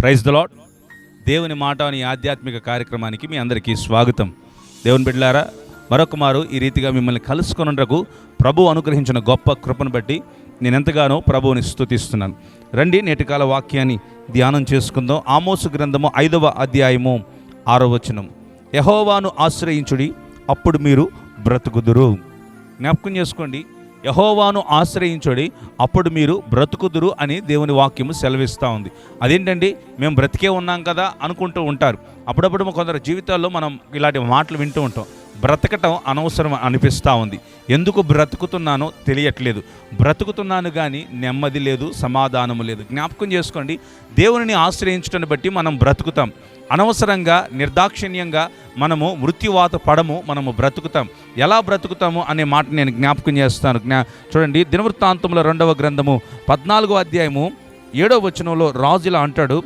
Praise the lord దేవుని మాట అనే ఆధ్యాత్మిక కార్యక్రమానికి మీ అందరికీ స్వాగతం. దేవుని బిడ్డలారా మరొక మారు ఈ రీతిగా మిమ్మల్ని కలుసుకొనుటకు ప్రభు అనుగ్రహించిన గొప్ప కృపను బట్టి నేను ఎంతగానో ప్రభువుని స్థుతిస్తున్నాను రండి నేటికాల వాక్యాన్ని ధ్యానం చేసుకుందాం. ఆమోసు గ్రంథము ఐదవ అధ్యాయము ఆరో వచనం. యహోవాను ఆశ్రయించుడి అప్పుడు మీరు బ్రతుకుదురు. జ్ఞాపకం చేసుకోండి యహోవాను ఆశ్రయించుడి అప్పుడు మీరు బ్రతుకుదురు అని దేవుని వాక్యము సెలవిస్తూ ఉంది. అదేంటండి? మేము బ్రతికే ఉన్నాం కదా అనుకుంటూ ఉంటారు. అప్పుడప్పుడు కొందరు జీవితాల్లో మనం ఇలాంటి మాటలు వింటూ ఉంటాం. బ్రతకటం అనవసరం అనిపిస్తూ ఉంది. ఎందుకు బ్రతుకుతున్నానో తెలియట్లేదు. బ్రతుకుతున్నాను కానీ నెమ్మది లేదు సమాధానము లేదు. జ్ఞాపకం చేసుకోండి. దేవుని ఆశ్రయించడాన్ని బట్టి మనం బ్రతుకుతాం. అనవసరంగా నిర్దాక్షిణ్యంగా మనము మృత్యువాత పడము మనము బ్రతుకుతాం. ఎలా బ్రతుకుతాము అనే మాట నేను జ్ఞాపకం చేస్తాను. జ్ఞా చూడండి దినవృత్తాంతంలో రెండవ గ్రంథము పద్నాలుగో అధ్యాయము ఏడవ వచనంలో రాజు ఇలా అంటాడు.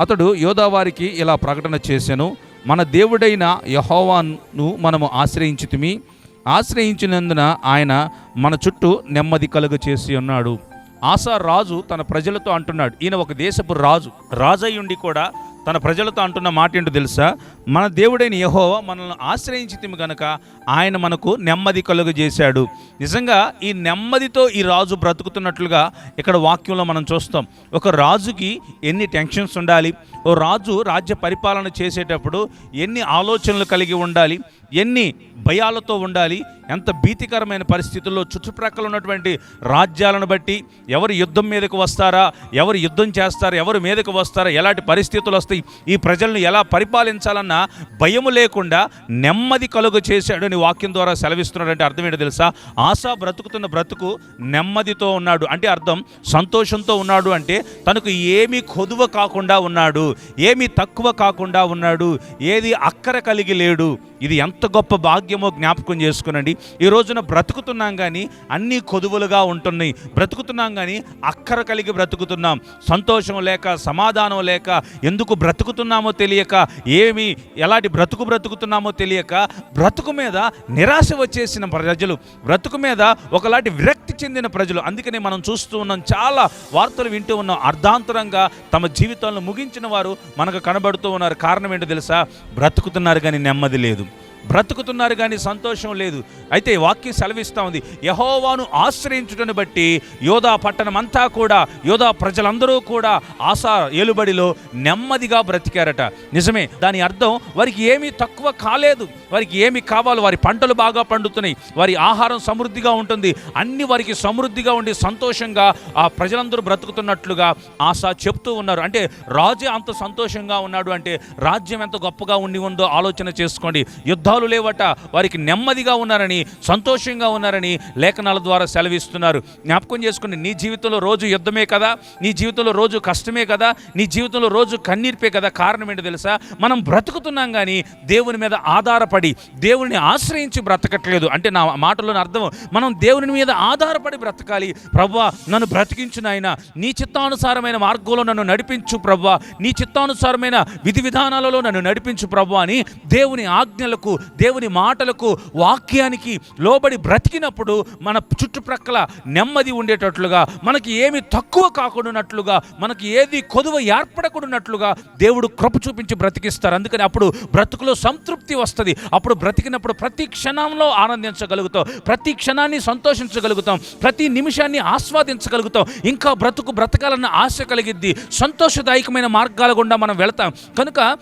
అతడు యోధావారికి ఇలా ప్రకటన చేశాను. మన దేవుడైన యహోవాను మనము ఆశ్రయించుతుమి. ఆశ్రయించినందున ఆయన మన చుట్టూ నెమ్మది కలుగ చేసి ఉన్నాడు. ఆశా రాజు తన ప్రజలతో అంటున్నాడు ఈయన ఒక దేశపు రాజు రాజయ్యుండి కూడా తన ప్రజలతో అంటున్న మాట ఏంటో తెలుసా? మన దేవుడైన యహోవా మనల్ని ఆశ్రయించితిమి గనక ఆయన మనకు నెమ్మది కలుగు చేశాడు. నిజంగా ఈ నెమ్మదితో ఈ రాజు బ్రతుకుతున్నట్లుగా ఇక్కడ వాక్యంలో మనం చూస్తాం. ఒక రాజుకి ఎన్ని టెన్షన్స్ ఉండాలి? ఓ రాజు రాజ్య పరిపాలన చేసేటప్పుడు ఎన్ని ఆలోచనలు కలిగి ఉండాలి? ఎన్ని భయాలతో ఉండాలి? ఎంత భీతికరమైన పరిస్థితుల్లో చుట్టుప్రక్కల ఉన్నటువంటి రాజ్యాలను బట్టి ఎవరు యుద్ధం మీదకు వస్తారా ఎవరు యుద్ధం చేస్తారా ఎవరు మీదకు వస్తారా ఎలాంటి పరిస్థితులు వస్తాయి ఈ ప్రజలను ఎలా పరిపాలించాలన్న భయము లేకుండా నెమ్మది కలుగు చేశాడు అని వాక్యం ద్వారా సెలవిస్తున్నాడంటే అర్థం ఏంటో తెలుసా? ఆశా బ్రతుకుతున్న బ్రతుకు నెమ్మదితో ఉన్నాడు. అంటే అర్థం సంతోషంతో ఉన్నాడు అంటే తనకు ఏమీ కొదువ కాకుండా ఉన్నాడు. ఏమీ తక్కువ కాకుండా ఉన్నాడు. ఏది అక్కర కలిగి లేడు. ఇది ఎంత గొప్ప భాగ్యమో జ్ఞాపకం చేసుకునండి. ఈ రోజున బ్రతుకుతున్నాం కానీ అన్నీ కొదువులుగా ఉంటున్నాయి. బ్రతుకుతున్నాం కానీ అక్కర కలిగి బ్రతుకుతున్నాం. సంతోషం లేక సమాధానం లేక ఎందుకు బ్రతుకుతున్నామో తెలియక ఏమి ఎలాంటి బ్రతుకు బ్రతుకుతున్నామో తెలియక బ్రతుకు మీద నిరాశ వచ్చేసిన ప్రజలు. బ్రతుకు మీద ఒకలాంటి విరక్తి చెందిన ప్రజలు. అందుకనే మనం చూస్తూ ఉన్నాం చాలా వార్తలు వింటూ ఉన్నాం. అర్ధాంతరంగా తమ జీవితాలను ముగించిన వారు మనకు కనబడుతూ ఉన్నారు. కారణం ఏంటో తెలుసా? బ్రతుకుతున్నారు కానీ నెమ్మది లేదు. బ్రతుకుతున్నారు కానీ సంతోషం లేదు. అయితే వాక్యం సెలవిస్తూ ఉంది. యహోవాను ఆశ్రయించుటను బట్టి యోధా పట్టణం అంతా కూడా యోధా ప్రజలందరూ కూడా ఆశా ఏలుబడిలో నెమ్మదిగా బ్రతికారట. నిజమే దాని అర్థం వారికి ఏమీ తక్కువ కాలేదు. వారికి ఏమి కావాలో? వారి పంటలు బాగా పండుతున్నాయి. వారి ఆహారం సమృద్ధిగా ఉంటుంది. అన్ని వారికి సమృద్ధిగా ఉండి సంతోషంగా ఆ ప్రజలందరూ బ్రతుకుతున్నట్లుగా ఆశ చెప్తూ ఉన్నారు. అంటే రాజే అంత సంతోషంగా ఉన్నాడు అంటే రాజ్యం ఎంత గొప్పగా ఉండి ఉందో ఆలోచన చేసుకోండి. యుద్ధాలు లేవట. వారికి నెమ్మదిగా ఉన్నారని సంతోషంగా ఉన్నారని లేఖనాల ద్వారా సెలవిస్తున్నారు. జ్ఞాపకం చేసుకుని నీ జీవితంలో రోజు యుద్ధమే కదా? నీ జీవితంలో రోజు కష్టమే కదా? నీ జీవితంలో రోజు కన్నీర్పే కదా కారణం ఏంటో తెలుసా? మనం బ్రతుకుతున్నాం కానీ దేవుని మీద ఆధారపడి దేవుని ఆశ్రయించి బ్రతకట్లేదు. అంటే నా మాటలోని అర్థం మనం దేవుని మీద ఆధారపడి బ్రతకాలి. ప్రవ్వా నన్ను బ్రతికించు నాయన. నీ చిత్తానుసారమైన మార్గంలో నన్ను నడిపించు ప్రవ్వా. నీ చిత్తానుసారమైన విధి విధానాలలో నన్ను నడిపించు ప్రవ్వా అని దేవుని ఆజ్ఞలకు దేవుని మాటలకు వాక్యానికి లోబడి బ్రతికినప్పుడు మన చుట్టుప్రక్కల నెమ్మది ఉండేటట్లుగా మనకి ఏమి తక్కువ కాకుండానట్లుగా మనకి ఏది కొదువ ఏర్పడకుండానట్లుగా దేవుడు కృప చూపించి బ్రతికిస్తారు. అందుకని అప్పుడు బ్రతుకులో సంతృప్తి వస్తుంది. అప్పుడు బ్రతికినప్పుడు ప్రతి క్షణంలో ఆనందించగలుగుతాం. ప్రతి క్షణాన్ని సంతోషించగలుగుతాం. ప్రతి నిమిషాన్ని ఆస్వాదించగలుగుతాం. ఇంకా బ్రతుకు బ్రతకాలన్న ఆశ కలిగిద్ది. సంతోషదాయకమైన మార్గాల గుండా మనం వెళతాం. కనుక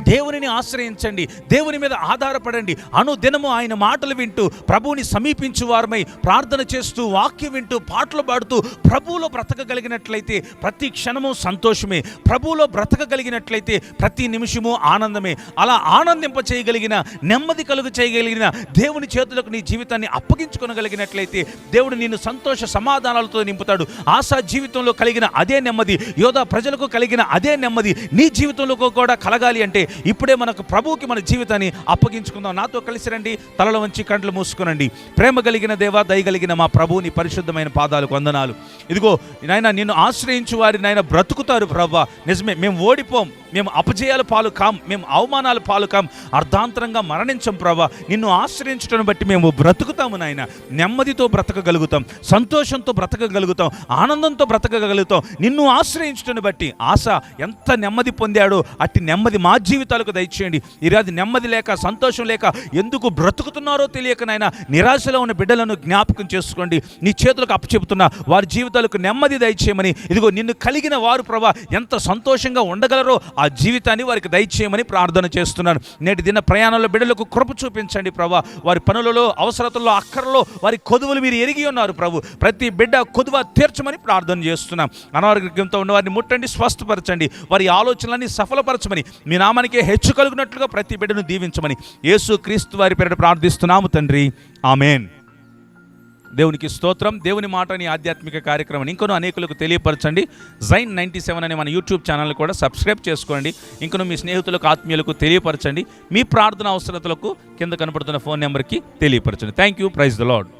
దేవునిని ఆశ్రయించండి దేవుని మీద ఆధారపడండి. అనుదినము ఆయన మాటలు వింటూ ప్రభువుని సమీపించు వారమై ప్రార్థన చేస్తూ వాక్యం వింటూ పాటలు పాడుతూ ప్రభువులో బ్రతకగలిగినట్లయితే ప్రతి క్షణము సంతోషమే. ప్రభువులో బ్రతకగలిగినట్లయితే ప్రతి నిమిషము ఆనందమే. అలా ఆనందింప చేయగలిగిన నెమ్మది కలుగు చేయగలిగిన దేవుని చేతులకు నీ జీవితాన్ని అప్పగించుకొనగలిగినట్లయితే దేవుడు నిన్ను సంతోష సమాధానాలతో నింపుతాడు. ఆశా జీవితంలో కలిగిన అదే నెమ్మది యోధా ప్రజలకు కలిగిన అదే నెమ్మది నీ జీవితంలో కూడా కలగాలి అంటే ఇప్పుడే మనకు ప్రభువుకి మన జీవితాన్ని అప్పగించుకుందాం. నాతో కలిసి రండి. తలలో వంచి కండ్లు మూసుకునండి. ప్రేమ కలిగిన దేవా దయగలిగిన మా ప్రభువుని పరిశుద్ధమైన పాదాలకు వందనాలు. ఇదిగో నాయన నిన్ను ఆశ్రయించు వారి నాయన బ్రతుకుతారు ప్రభా నిజమే మేము ఓడిపోం. మేము అపజయాల పాలు కాం మేము అవమానాల పాలు కాం అర్ధాంతరంగా మరణించం ప్రభా. నిన్ను ఆశ్రయించడం బట్టి మేము బ్రతుకుతాము నాయన. నెమ్మదితో బ్రతకగలుగుతాం సంతోషంతో బ్రతకగలుగుతాం ఆనందంతో బ్రతకగలుగుతాం. నిన్ను ఆశ్రయించడం బట్టి ఆశ ఎంత నెమ్మది పొందాడో అట్టి నెమ్మది మా జీవితాలకు దయచేయండి. ఈరోజు నెమ్మది లేక సంతోషం లేక ఎందుకు బ్రతుకుతున్నారో తెలియక నాయన నిరాశలో ఉన్న బిడ్డలను జ్ఞాపకం చేసుకోండి. నీ చేతులకు అప్పచెబుతున్నా వారి జీవితాలకు నెమ్మది దయచేయమని. ఇదిగో నిన్ను కలిగిన వారు ప్రభా ఎంత సంతోషంగా ఉండగలరో ఆ ఆ జీవితాన్ని వారికి దయచేయమని ప్రార్థన చేస్తున్నాను. నేటి దిన ప్రయాణంలో బిడ్డలకు కృప చూపించండి ప్రభా. వారి పనులలో అవసరతల్లో అక్కరలో వారి కొదువులు మీరు ఎరిగి ఉన్నారు ప్రభు. ప్రతి బిడ్డ కొదువ తీర్చమని ప్రార్థన చేస్తున్నాం. అనారోగ్యంతో ఉన్న వారిని ముట్టండి స్వస్థపరచండి. వారి ఆలోచనలన్నీ సఫలపరచమని మీ నామానికే హెచ్చు కలుగునట్లుగా ప్రతి బిడ్డను దీవించమని యేసు క్రీస్తు వారి పేరిట ప్రార్థిస్తున్నాము తండ్రి. ఆమెన్. దేవునికి స్తోత్రం. దేవుని మాట అని ఆధ్యాత్మిక కార్యక్రమం ఇంకొను అనేకులకు తెలియపరచండి. జైన్ నైంటీ సెవెన్ అనే మన యూట్యూబ్ ఛానల్ కూడా సబ్స్క్రైబ్ చేసుకోండి. ఇంకొను మీ స్నేహితులకు ఆత్మీయులకు తెలియపరచండి. మీ ప్రార్థన అవసరతలకు కింద కనపడుతున్న ఫోన్ నెంబర్కి తెలియపరచండి. Thank you praise the Lord